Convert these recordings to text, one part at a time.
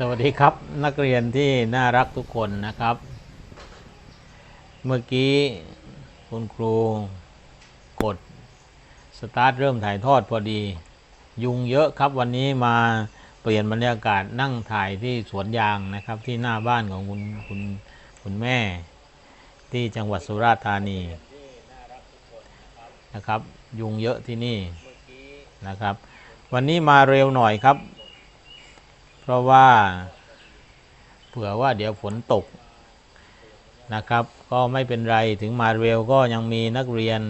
สวัสดีครับนักเรียนที่น่ารักทุกคนนะครับ เมื่อกี้คุณครูกดสตาร์ทเริ่มถ่ายทอดพอดี ยุงเยอะครับวันนี้มาเปลี่ยนบรรยากาศนั่งถ่ายที่สวนยางนะครับ ที่หน้าบ้านของคุณคุณคุณแม่ ที่จังหวัดสุราษฎร์ธานีนะครับ ยุงเยอะที่นี่นะครับ วันนี้มาเร็วหน่อยครับ ราะว่า เผื่อว่าเดี๋ยวฝนตกนะครับ ก็ไม่เป็นไรถึงมาเร็วก็ยังมีนักเรียน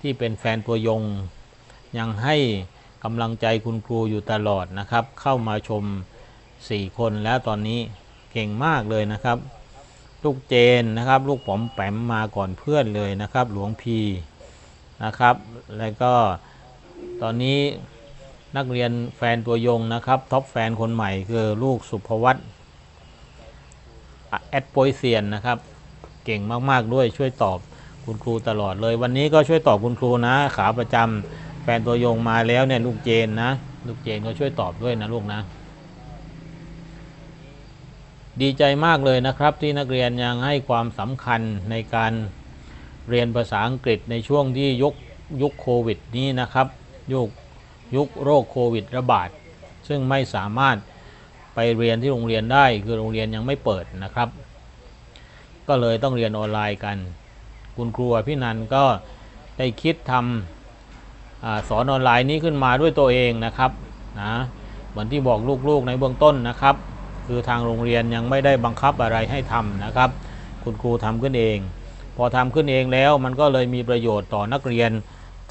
ที่เป็นแฟนตัวยง ยังให้กำลังใจคุณครูอยู่ตลอดนะครับ เข้ามาชม 4 คนแล้วตอนนี้เก่งมากเลยนะครับ ลูกเจนนะครับ ลูกป๋อมแปมมาก่อนเพื่อนเลยนะครับ หลวงพีนะครับ แล้วก็ตอนนี้ นักเรียนแฟนตัวยงนะครับท็อปแฟนคนใหม่คือลูกสุภวัตแอดโปยเซียนนะครับ เก่งมากๆด้วยช่วยตอบคุณครูตลอดเลย วันนี้ก็ช่วยตอบคุณครูนะ ขาประจำแฟนตัวยงมาแล้วเนี่ยลูกเจนนะ ลูกเจนก็ช่วยตอบด้วยนะลูกนะ ดีใจมากเลยนะครับที่นักเรียนยังให้ความสำคัญในการเรียนภาษาอังกฤษในช่วงที่ยุคยุคโควิดนี้นะครับยุค ยุคโรคโควิดระบาด ซึ่งไม่สามารถไปเรียนที่โรงเรียนได้ คือโรงเรียนยังไม่เปิดนะครับ ก็เลยต้องเรียนออนไลน์กัน คุณครูพี่นันก็ได้คิดทำอสอนออนไลน์นี้ขึ้นมาด้วยตัวเองนะครับนะเหมือนที่บอกลูกๆในเบื้องต้นนะครับ คือทางโรงเรียนยังไม่ได้บังคับอะไรให้ทำนะครับ คุณครูทำขึ้นเอง พอทำขึ้นเองแล้วมันก็เลยมีประโยชน์ต่อนักเรียน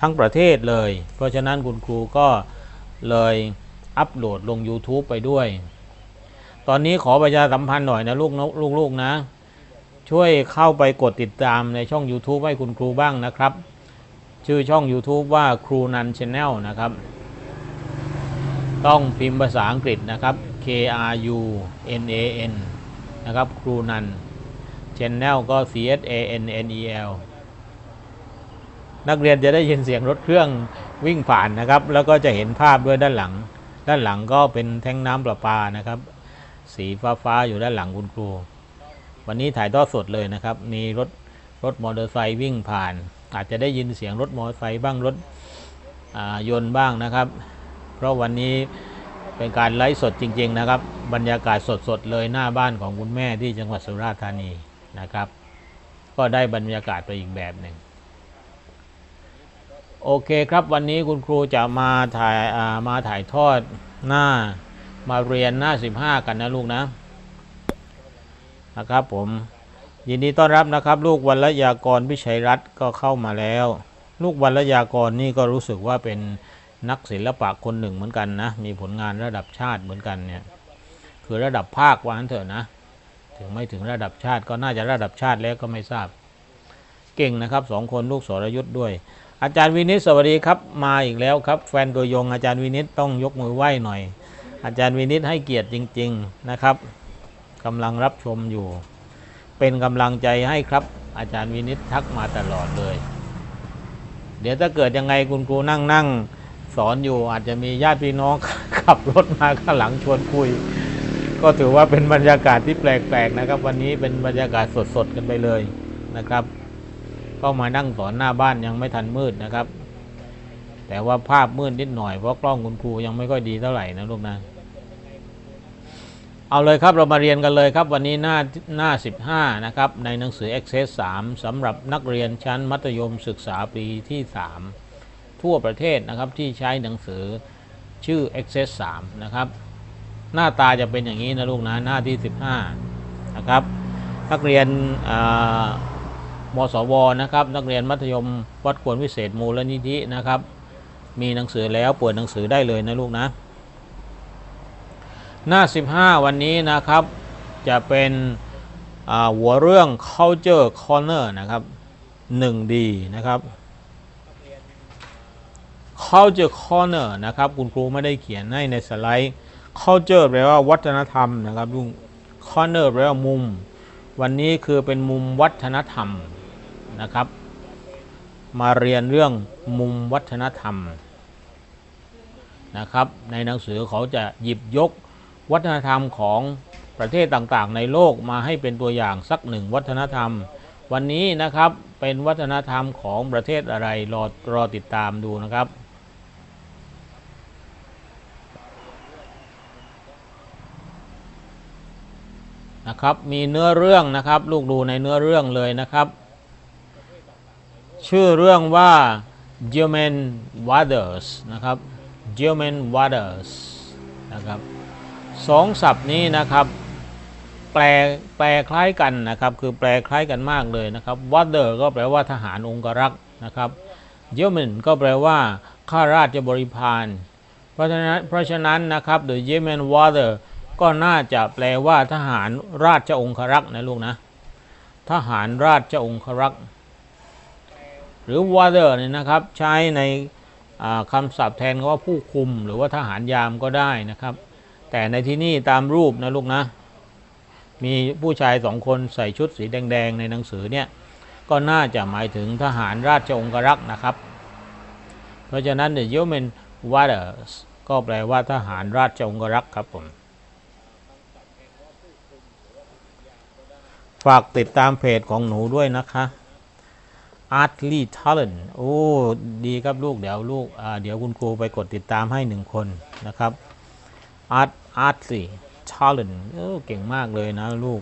ทั้งประเทศเลย เพราะฉะนั้นคุณครูก็เลยอัปโหลดลง YouTube ไปด้วย ตอนนี้ขอประชาสัมพันธ์หน่อยนะลูกนะลูกๆนะ ช่วยเข้าไปกดติดตามในช่อง YouTube ให้คุณครูบ้างนะครับ ชื่อช่อง YouTube ว่าครูนันช n แนลนะครับ ต้องพิมพ์ภาษาอังกฤษนะครับ K R U N A N นะครับครูนันช n แนลก็ C S A N N E L นักเรียนจะได้ยินเสียงรถเครื่องวิ่งผ่านนะครับ แล้วก็จะเห็นภาพด้วยด้านหลัง ด้านหลังก็เป็นแท้งน้ำประปานะครับ สีฟ้าฟ้าๆอยู่ด้านหลังคุณครู วันนี้ถ่ายทอดสดเลยนะครับ มีรถรถมอเตอร์ไซค์วิ่งผ่าน อาจจะได้ยินเสียงรถมอเตอร์ไซค์บ้างรถยนต์บ้างนะครับ เพราะวันนี้เป็นการไลฟ์สดจริง ๆ นะครับ บรรยากาศสดๆเลยหน้าบ้านของคุณแม่ที่จังหวัดสุราษฎร์ธานีนะครับ ก็ได้บรรยากาศไปอีกแบบหนึ่ง โอเคครับวันนี้คุณครูจะมาถ่ายามาถ่ายทอดหน้ามาเรียนหน้า 15 กันนะลูกนะนะครับผมยินดีต้อนรับนะครับ ลูกวรรยากรพิชัยรัตน์ก็เข้ามาแล้ว ลูกวรรยากรนี่ก็รู้สึกว่าเป็นนักศิลปะคนหนึ่งเหมือนกันนะมีผลงานระดับชาติเหมือนกันเนี่ยคือระดับภาควันเถอะนะถึงไม่ถึงระดับชาติก็น่าจะระดับชาติแล้วก็ไม่ทราบ เก่งนะครับสองคนลูกสรยุทธ์ด้วย อาจารย์วินิตสวัสดีครับ มาอีกแล้วครับ แฟนตัวยงอาจารย์วินิตต้องยกมือไหว้หน่อย อาจารย์วินิตให้เกียรติจริง ๆนะครับกำลังรับชมอยู่ เป็นกำลังใจให้ครับ อาจารย์วินิตทักมาตลอดเลย เดี๋ยวถ้าเกิดยังไงคุณครูนั่งนั่งสอนอยู่อาจจะมีญาติพี่น้องขับรถมาข้างหลังชวนคุย ก็ถือว่าเป็นบรรยากาศที่แปลกๆนะครับ วันนี้เป็นบรรยากาศสดๆกันไปเลยนะครับ ก็มานั่งสอนหน้าบ้านยังไม่ทันมืดนะครับ แต่ว่าภาพมืดนิดหน่อยเพราะกล้องคุณครูยังไม่ค่อยดีเท่าไหร่นะลูกนะเอาเลยครับเรามาเรียนกันเลยครับวันนี้หน้าหน้า 15 นะครับ ในหนังสือ Access 3สำหรับนักเรียนชั้นมัธยมศึกษาปีที่ 3 ทั่วประเทศนะครับที่ใช้หนังสือชื่อ Access 3นะครับ หน้าตาจะเป็นอย่างนี้นะลูกนะหน้าที่ 15 นะครับ นักเรียนอ่า มสวนะครับ นักเรียนมัธยมวัดควรวิเศษมูลนิธินะครับ มีหนังสือแล้วเปิดหนังสือได้เลยนะลูกนะ หน้า 15 วันนี้นะครับจะเป็นหัวเรื่อง culture corner นะครับ 1D นะครับ culture corner นะครับ คุณครูไม่ได้เขียนให้ในสไลด์ culture แปลว่าวัฒนธรรมนะครับลุง corner แปลว่ามุม วันนี้คือเป็นมุมวัฒนธรรม นะครับ มาเรียนเรื่องมุมวัฒนธรรมนะครับ ในหนังสือเขาจะหยิบยกวัฒนธรรมของประเทศต่างๆ ในโลกมาให้เป็นตัวอย่างสักหนึ่งวัฒนธรรม วันนี้นะครับเป็นวัฒนธรรมของประเทศอะไรรอรอติดตามดูนะครับนะครับมีเนื้อเรื่องนะครับ ลูกดูในเนื้อเรื่องเลยนะครับ ชื่อเรื่องว่า German Waters นะครับ German Waters นะครับสองศัพท์นี้นะครับ แปลแปลคล้ายกันนะครับ คือแปลคล้ายกันมากเลยนะครับ Water ก็แปลว่าทหารองครักษ์นะครับ German ก็แปลว่าข้าราชบริพารเพราะฉะนั้นเพราะฉะนั้นนะครับ The German Water ก็น่าจะแปลว่าทหารราชองครักษ์นะลูกนะ ทหารราชองครักษ์ รือ water เนี่ยนะครับใช้ในอ่าคำศัพท์แทนคำว่าผู้คุมหรือว่าทหารยามก็ได้นะครับ แต่ในที่นี่ตามรูปนะลูกนะ มีผู้ชายสองคนใส่ชุดสีแดง ๆ ในหนังสือเนี่ยก็น่าจะหมายถึงทหารราชองครักษ์นะครับ เพราะฉะนั้น the Yeoman Waters ก็แปลว่าทหารราชองครักษ์ครับผมฝากติดตามเพจของหนูด้วยนะคะ Artly Talent โอ้ ดีครับลูก เดี๋ยวลูกเดี๋ยวคุณครูไปกดติดตามให้หนึ่งคนนะครับ Art Artly Talent เออเก่งมากเลยนะลูก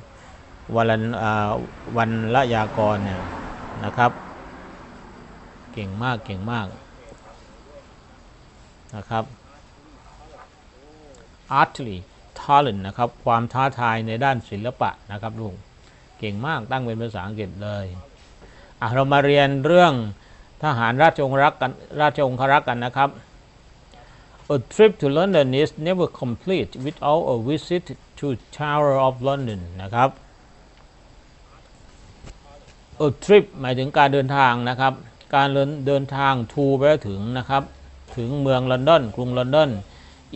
วันละอ่าวันละยากรเนี่ยนะครับ เก่งมากเก่งมากนะครับ Artly Talent นะครับ ความท้าทายในด้านศิลปะนะครับลูก เก่งมากตั้งเป็นภาษาอังกฤษเลย เรามาเรียนเรื่องทหารราชองครักษ์กันราชองครักษ์กันนะครับ A trip to London is never complete without a visit to Tower of London นะครับ A trip หมายถึงการเดินทางนะครับ การเดินทาง to แปลถึงนะครับ ถึงเมืองลอนดอนกรุงลอนดอน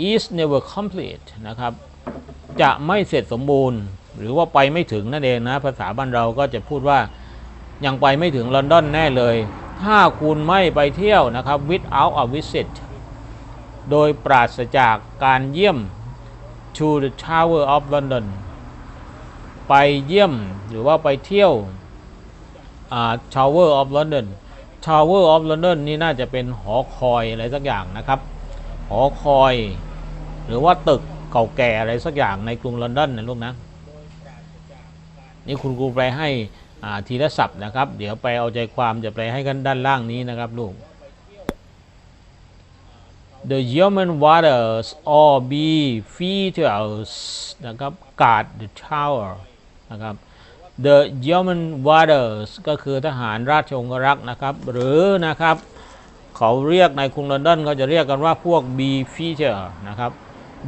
is never complete นะครับ จะไม่เสร็จสมบูรณ์ หรือว่าไปไม่ถึงนั่นเองนะ ภาษาบ้านเราก็จะพูดว่า ยังไปไม่ถึงลอนดอนแน่เลย ถ้าคุณไม่ไปเที่ยวนะครับ without a visit โดยปราศจากการเยี่ยม to the Tower of London ไปเยี่ยมหรือว่าไปเที่ยวอ่า Tower of London Tower of London นี่น่าจะเป็นหอคอยอะไรสักอย่างนะครับ หอคอย หรือว่าตึกเก่าแก่อะไรสักอย่างในกรุงลอนดอนนะลูกนะ นี่คุณครูแปลให้ ทีละศัพท์นะครับ เดี๋ยวไปเอาใจความจะแปให้กันด้านล่างนี้นะครับลูก The German waters or be features นะครับ guard the tower นะครับ The German waters ก็คือทหารราชองครักษ์นะครับ หรือนะครับเขาเรียกในกรุงลอนดอนเขาจะเรียกกันว่าพวก B feature นะครับ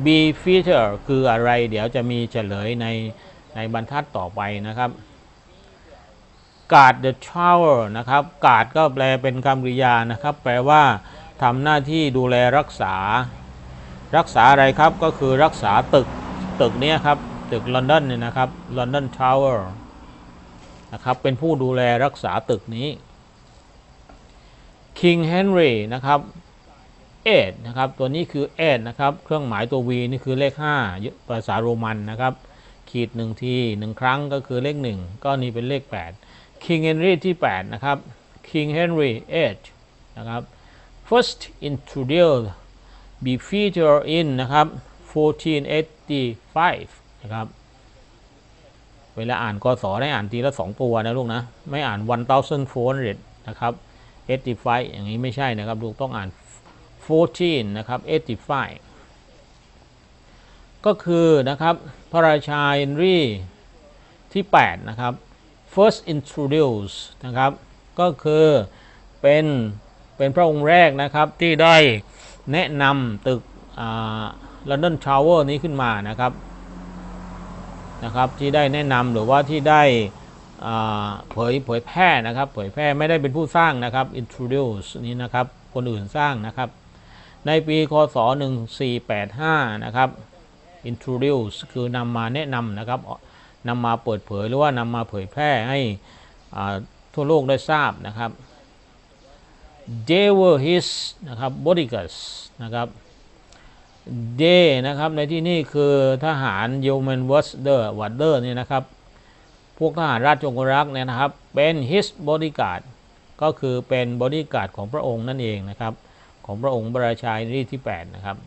B feature คืออะไร เดี๋ยวจะมีเฉลยในในบรรทัดต่อไปนะครับ guard the tower นะครับ guard ก็แปลเป็นคำกริยานะครับ แปลว่าทำหน้าที่ดูแลรักษา รักษาอะไรครับก็คือรักษาตึกตึกนี้ครับ ตึกลอนดอนเนี่ยนะครับ London Tower นะครับเป็นผู้ดูแลรักษาตึกนี้ King Henry นะครับ8นะครับตัวนี้คือ8นะครับเครื่องหมายตัว V นี่คือเลข 5 ภาษาโรมันนะครับ ขีดหนึ่งทีหนึ่งครั้งก็คือเลข 1 ก็นี่เป็นเลข 8 King Henry ที่ 8 นะครับ King Henry 8นะครับ first introduced be featured in นะครับ 1485 นะครับ เวลาอ่านกศได้อ่านทีละ 2 ตัวนะลูกนะ ไม่อ่าน 1400 นะครับ 85 อย่างนี้ไม่ใช่นะครับ ลูกต้องอ่าน 14 นะครับ 85 ก็คือนะครับ พระราชาเฮนรีที่ 8 นะครับ first introduce นะครับ ก็คือเป็นเป็นพระองค์แรกนะครับที่ได้แนะนำตึกลอนดอนทาวเวอร์นี้ขึ้นมานะครับนะครับที่ได้แนะนำหรือว่าที่ได้เผยเผยแพร่นะครับเผยแพร่ไม่ได้เป็นผู้สร้างนะครับ introduce นี้นะครับคนอื่นสร้างนะครับ ในปีคศ 1485 นะครับ introduce คือนำมาแนะนำนะครับ นำมาเปิดเผยหรือว่านำมาเผยแพร่ให้ทั่วโลกได้ทราบนะครับ they were his นะครับ bodyguards นะครับ they นะครับในที่นี้คือทหาร Yeoman Wader Wader เนี่ยนะครับ พวกทหารราชองครักษ์เนี่ยนะครับ เป็น his bodyguard ก็คือเป็นบอดี้การ์ดของพระองค์นั่นเองนะครับ ของพระองค์พระราชานีที่ 8 นะครับ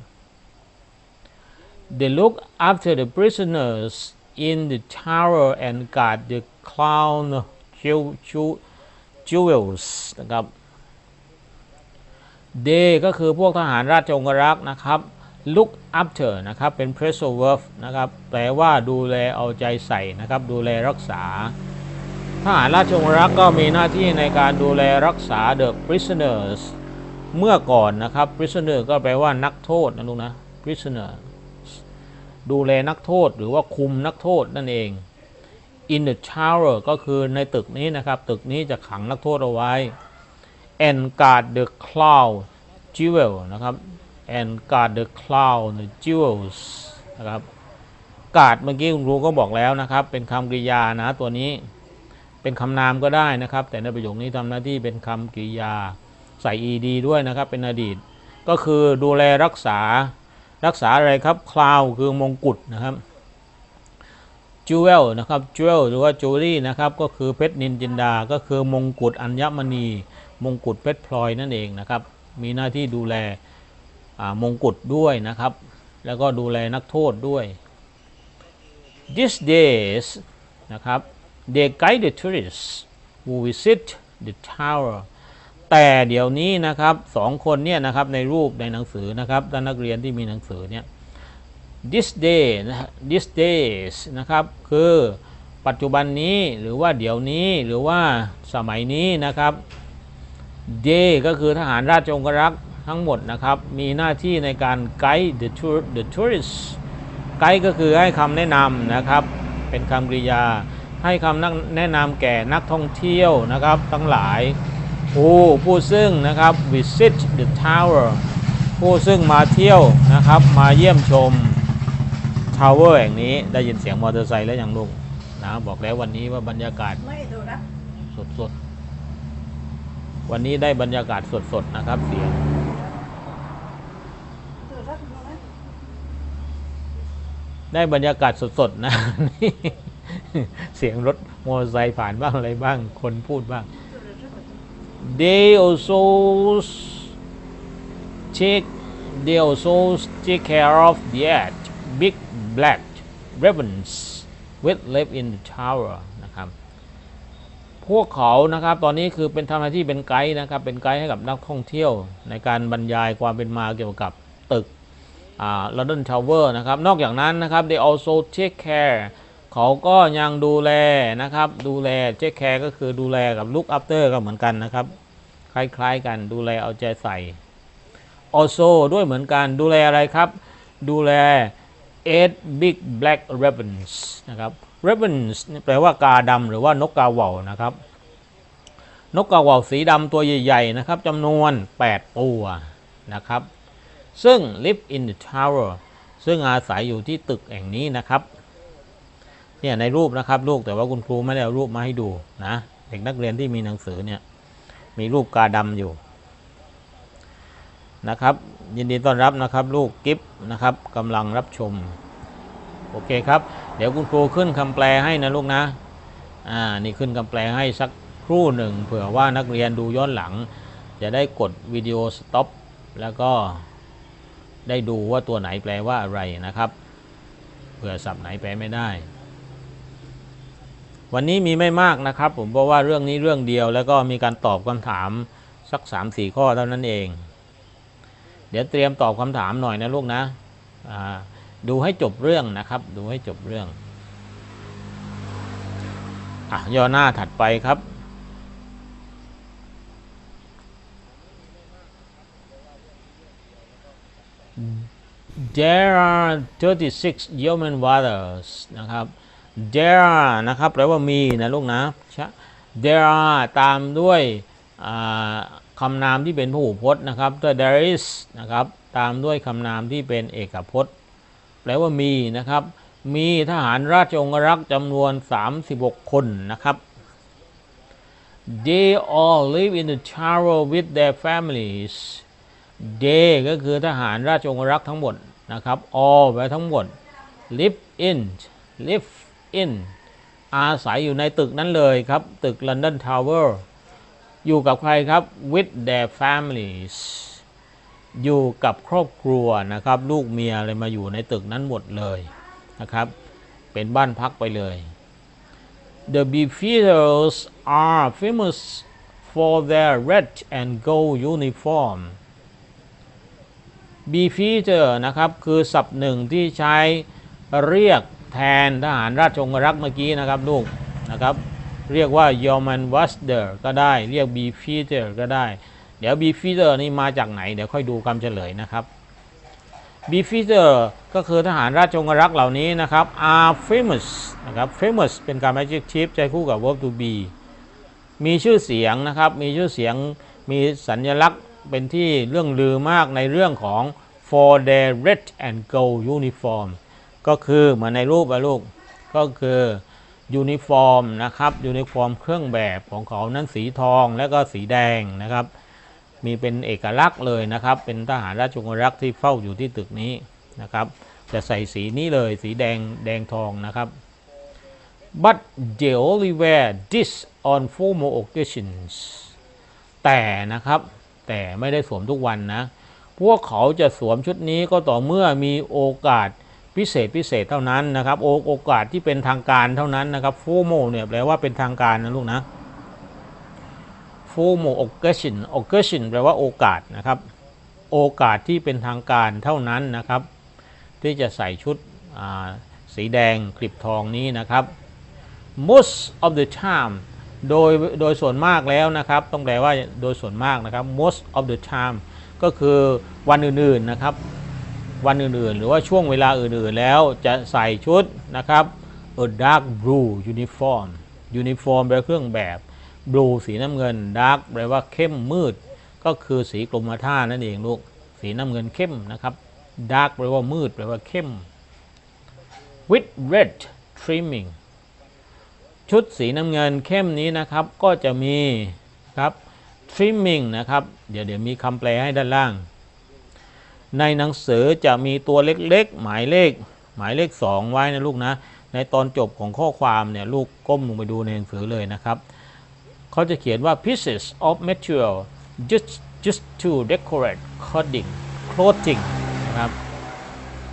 They look after the prisoners in the tower and guard the crown jewels นะครับ They ก็คือพวกทหารราชองครักษ์นะครับ look after นะครับ เป็น present verb นะครับ แปลว่าดูแลเอาใจใส่นะครับ ดูแลรักษา ทหารราชองครักษ์ก็มีหน้าที่ในการดูแลรักษา the prisoners เมื่อก่อนนะครับ prisoner ก็แปลว่านักโทษนะลูกนะ prisoner ดูแลนักโทษหรือว่าคุมนักโทษนั่นเอง in the tower ก็คือในตึกนี้นะครับ ตึกนี้จะขังนักโทษเอาไว้ and guard the cloud jewel นะครับ and guard the cloud the jewels นะครับ guard เมื่อกี้คุณครูก็บอกแล้วนะครับ เป็นคำกริยานะตัวนี้ เป็นคำนามก็ได้นะครับ แต่ในประโยคนี้ทำหน้าที่เป็นคำกริยาใส่ ed ด้วยนะครับ เป็นอดีต ก็คือดูแลรักษา รักษาอะไรครับ cloud คือมงกุฎนะครับ jewel นะครับ jewel หรือว่า jewelry นะครับก็คือเพชรนินจินดา ก็คือมงกุฎอัญมณี มงกุฎเพชรพลอยนั่นเองนะครับ มีหน้าที่ดูแลมงกุฎด้วยนะครับ แล้วก็ดูแลนักโทษด้วย these days นะครับ they guide the tourists who visit the tower แต่เดี๋ยวนี้นะครับสองคนเนี่ยนะครับในรูปในหนังสือนะครับท่านนักเรียนที่มีหนังสือเนี่ย this day นะ this days นะครับคือปัจจุบันนี้หรือว่าเดี๋ยวนี้หรือว่าสมัยนี้นะครับ day ก็คือทหารราชองครักษ์ทั้งหมดนะครับ มีหน้าที่ในการ guide the tour the tourists ไกด์ก็คือให้คำแนะนำนะครับ เป็นคำกริยาให้คำแนะนำแก่นักท่องเที่ยวนะครับ ทั้งหลาย ผู้ผู้ซึ่งนะครับ visit the tower ผู้ซึ่งมาเที่ยวนะครับ มาเยี่ยมชม tower แห่งนี้ได้ยินเสียงมอเตอร์ไซค์แล้วยังลูกนะบอกแล้ววันนี้ว่าบรรยากาศไม่ดูนะสดสดๆวันนี้ได้บรรยากาศสดสดๆนะครับเสียงได้บรรยากาศสดๆนะ เสียงรถมอเตอร์ไซค์ผ่านบ้างอะไรบ้าง คนพูดบ้าง they also take they also take care of the eight big black ravens which live in the tower นะครับ พวกเขานะครับตอนนี้คือเป็นทำหน้าที่เป็นไกด์นะครับ เป็นไกด์ให้กับนักท่องเที่ยว ในการบรรยายความเป็นมาเกี่ยวกับตึกลอนดอนทาวเวอร์นะครับ นอกจากนั้นนะครับ they also take care เขาก็ยังดูแลนะครับ ดูแล take care ก็คือดูแลกับ look after ก็เหมือนกันนะครับ คล้ายๆกันดูแลเอาใจใส่ also ด้วยเหมือนกันดูแลอะไรครับ ดูแล eight big black ravens นะครับ ravens แปลว่ากาดำหรือว่านกกาเหว่านะครับ นกกาเหว่าสีดำตัวใหญ่ๆนะครับจำนวน 8 ตัวนะครับ ซึ่ง live in the tower ซึ่งอาศัยอยู่ที่ตึกแห่งนี้นะครับ เนี่ยในรูปนะครับลูกแต่ว่าคุณครูไม่ได้เอารูปมาให้ดูนะเด็กนักเรียนที่มีหนังสือเนี่ยมีรูปกาดำอยู่นะครับ ยินดีต้อนรับนะครับ ลูกกิฟนะครับกำลังรับชม โอเคครับ เดี๋ยวคุณครูขึ้นคำแปลให้นะลูกนะอ่านี่ขึ้นคำแปลให้สักครู่หนึ่งเผื่อว่านักเรียนดูย้อนหลัง จะได้กดวิดีโอสต็อปแล้วก็ได้ดูว่าตัวไหนแปลว่าอะไรนะครับเผื่อสับไหนแปลไม่ได้ วันนี้มีไม่มากนะครับผมเพราะว่าเรื่องนี้เรื่องเดียว แล้วก็มีการตอบคำถามสัก3ามสี่ข้อเท่านั้นเอง เดี๋ยวเตรียมตอบคำถามหน่อยนะลูกนะดูให้จบเรื่องนะครับ ดูให้จบเรื่องอะย่อหน้าถัดไปครับ There are 36 Yeoman Warriors นะครับ There นะครับแปลว่ามีนะลูกนะชะ There are ตามด้วยคำนามที่เป็นพหูพจน์นะครับตัว there is นะครับตามด้วยคำนามที่เป็นเอกพจน์ แปลว่ามีนะครับ มีทหารราชองครักษ์จำนวน 36 คนนะครับ They all live in the tower with their families they ก็คือทหารราชองครักษ์ทั้งหมดนะครับ all ไว้ทั้งหมด live in live in อาศัยอยู่ในตึกนั้นเลยครับ ตึก London Tower อยู่กับใครครับ with their families อยู่กับครอบครัวนะครับ ลูกเมียอะไรมาอยู่ในตึกนั้นหมดเลยนะครับ เป็นบ้านพักไปเลย The Beatles are famous for their red and gold uniform b f e a t e r นะครับ คือศัพท์หนึ่งที่ใช้เรียก แทนทหารราชองครักษ์เมื่อกี้นะครับลูกนะครับ เรียกว่า y o m a n w a s d e r ก็ได้เรียก b f e a t e r ก็ได้ เดี๋ยว b f e a t e r นี่มาจากไหน เดี๋ยวค่อยดูคำเฉลยนะครับ b f e a t e r ก็คือทหารราชองครักษ์เหล่านี้นะครับ are famous นะครับ famous เป็นการ adjective ใจคู่กับ verb to be มีชื่อเสียงนะครับมีชื่อเสียงมีสัญลักษณ์เป็นที่เรื่องลือมากในเรื่องของ for their red and gold uniform ก็คือเหมือนในรูปอะลูกก็คือยูนิฟอร์มนะครับยูนิฟอร์มเครื่องแบบของเขานั้นสีทองและก็สีแดงนะครับ มีเป็นเอกลักษณ์เลยนะครับ เป็นทหารราชองครักที่เฝ้าอยู่ที่ตึกนี้นะครับ จะใส่สีนี้เลยสีแดงแดงทองนะครับ but they only wear this on formal occasions แต่นะครับแต่ไม่ได้สวมทุกวันนะ พวกเขาจะสวมชุดนี้ก็ต่อเมื่อมีโอกาส พิเศษพิเศษเท่านั้นนะครับโอโอกาสที่เป็นทางการเท่านั้นนะครับ formal เนี่ยแปลว่าเป็นทางการนะลูกนะ formal occasion occasion แปลว่าโอกาสนะครับโอกาสที่เป็นทางการเท่านั้นนะครับ ที่จะใส่ชุดสีแดงกลิบทองนี้นะครับ most of the time โดยโดยส่วนมากแล้วนะครับ ต้องแปลว่าโดยส่วนมากนะครับ most of the time ก็คือวันอื่นๆนะครับ วันอื่นๆ หรือว่าช่วงเวลาอื่นๆแล้วจะใส่ชุดนะครับ a dark blue uniform uniform แปลเครื่องแบบ blue สีน้ำเงิน dark แปลว่าเข้มมืด ก็คือสีกรมท่านั่นเองลูก สีน้ำเงินเข้มนะครับ dark แปลว่ามืด แปลว่าเข้ม with red trimming ชุดสีน้ำเงินเข้มนี้นะครับ ก็จะมีครับ trimming นะครับ เดี๋ยวเดี๋ยวมีคำแปลให้ด้านล่าง ในหนังสือจะมีตัวเล็กๆ หมายเลข หมายเลข 2 ไว้นะลูกนะ ในตอนจบของข้อความเนี่ยลูกก้มลงไปดูในหนังสือเลยนะครับ เขาจะเขียนว่า pieces of material just just to decorate clothing clothing นะครับ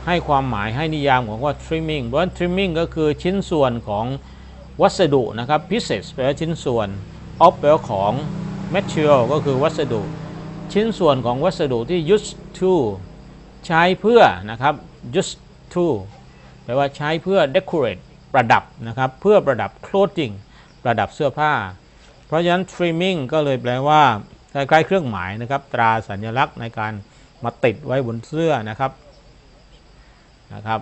ให้ความหมายให้นิยามของว่า trimming เพราะ trimming ก็คือชิ้นส่วนของวัสดุนะครับ pieces แปลว่าชิ้นส่วน of แปลว่าของ material ก็คือวัสดุ ชิ้นส่วนของวัสดุที่ used to ใช้เพื่อนะครับ used to แปลว่าใช้เพื่อ decorate ประดับนะครับ เพื่อประดับ clothing ประดับเสื้อผ้า เพราะฉะนั้น trimming ก็เลยแปลว่าคล้ายๆเครื่องหมายนะครับ ตราสัญลักษณ์ในการมาติดไว้บนเสื้อนะครับนะครับ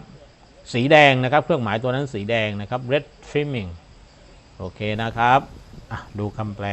สีแดงนะครับ เครื่องหมายตัวนั้นสีแดงนะครับ red trimming โอเคนะครับดูคำแปล